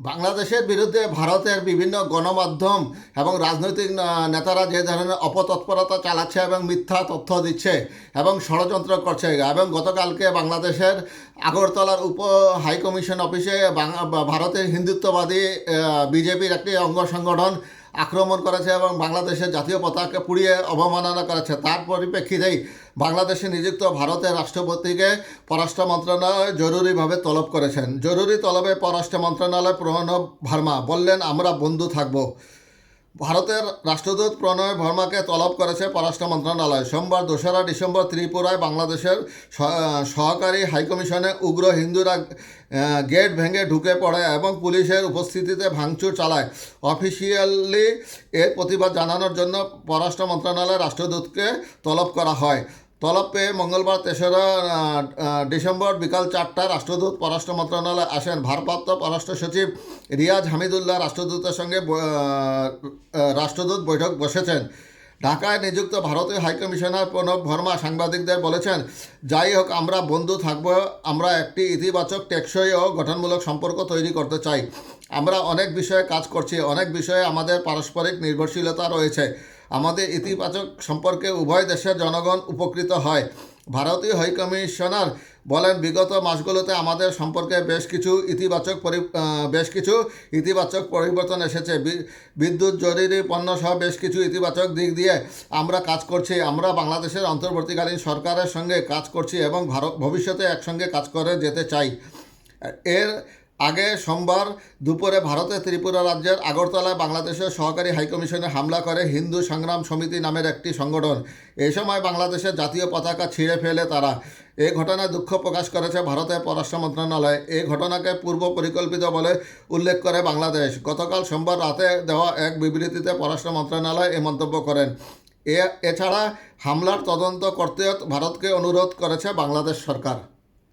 বাংলাদেশের বিরুদ্ধে ভারতের বিভিন্ন গণমাধ্যম এবং রাজনৈতিক নেতারা যে ধরনের অপতৎপরতা চালাচ্ছে এবং মিথ্যা তথ্য দিচ্ছে এবং ষড়যন্ত্র করছে। এবং গতকালকে বাংলাদেশের আগরতলার উপ হাইকমিশন অফিসে ভারতের হিন্দুত্ববাদী বিজেপির একটি অঙ্গ সংগঠন আক্রমণ করেছে এবং বাংলাদেশের জাতীয় পতাকা পুড়িয়ে অবমাননা করেছে। তার পরিপ্রেক্ষিতেই বাংলাদেশে নিযুক্ত ভারতের রাষ্ট্রপতিকে পররাষ্ট্র মন্ত্রণালয় জরুরিভাবে তলব করেছেন। জরুরি তলবে পররাষ্ট্র মন্ত্রণালয় প্রণব ভার্মা বললেন, আমরা বন্ধু থাকব। ভারতের রাষ্ট্রদূত প্রণয় ভর্মাকে তলব করেছে পররাষ্ট্র মন্ত্রণালয়। সোমবার দোসরা ডিসেম্বর ত্রিপুরায় বাংলাদেশের সহকারী হাইকমিশনে উগ্র হিন্দুরা গেট ভেঙে ঢুকে পড়ে এবং পুলিশের উপস্থিতিতে ভাঙচুর চালায়। অফিসিয়ালি এর প্রতিবাদ জানানোর জন্য পররাষ্ট্র মন্ত্রণালয়ের রাষ্ট্রদূতকে তলব করা হয়। তলব পেয়ে মঙ্গলবার তেসরা ডিসেম্বর বিকাল চারটায় রাষ্ট্রদূত পররাষ্ট্র মন্ত্রণালয়ে আসেন। ভারপ্রাপ্ত পররাষ্ট্র সচিব রিয়াজ হামিদুল্লাহ রাষ্ট্রদূতের সঙ্গে রাষ্ট্রদূত বৈঠক বসেছেন। ঢাকায় নিযুক্ত ভারতীয় হাইকমিশনার প্রণব ভর্মা সাংবাদিকদের বলেছেন, যাই হোক, আমরা বন্ধু থাকব, আমরা একটি ইতিবাচক, টেকসই ও গঠনমূলক সম্পর্ক তৈরি করতে চাই। আমরা অনেক বিষয়ে কাজ করছি, অনেক বিষয়ে আমাদের পারস্পরিক নির্ভরশীলতা রয়েছে। আমাদের ইতিবাচক সম্পর্কে উভয় দেশের জনগণ উপকৃত হয়। ভারতীয় হাইকমিশনার বলেন, বিগত মাসগুলোতে আমাদের সম্পর্কে বেশ কিছু ইতিবাচক পরি বেশ কিছু ইতিবাচক পরিবর্তন এসেছে। বিদ্যুৎ, জরুরি পণ্য সহ বেশ কিছু ইতিবাচক দিক দিয়ে আমরা কাজ করছি। আমরা বাংলাদেশের অন্তর্বর্তীকালীন সরকারের সঙ্গে কাজ করছি এবং ভারত ভবিষ্যতে একসঙ্গে কাজ করে যেতে চাই। এর আগে সোমবার দুপুরে ভারতের ত্রিপুরা রাজ্যের আগরতলায় বাংলাদেশের সহকারী হাইকমিশনে হামলা করে হিন্দু সংগ্রাম সমিতি নামের একটি সংগঠন। এই সময় বাংলাদেশের জাতীয় পতাকা ছিঁড়ে ফেলে তারা। এ ঘটনায় দুঃখ প্রকাশ করেছে ভারতের পররাষ্ট্র মন্ত্রণালয়। এই ঘটনাকে পূর্ব পরিকল্পিত বলে উল্লেখ করে বাংলাদেশ। গতকাল সোমবার রাতে দেওয়া এক বিবৃতিতে পররাষ্ট্র মন্ত্রণালয় এ মন্তব্য করেন। এ, এছাড়া হামলার তদন্ত করতে ভারতকে অনুরোধ করেছে বাংলাদেশ সরকার।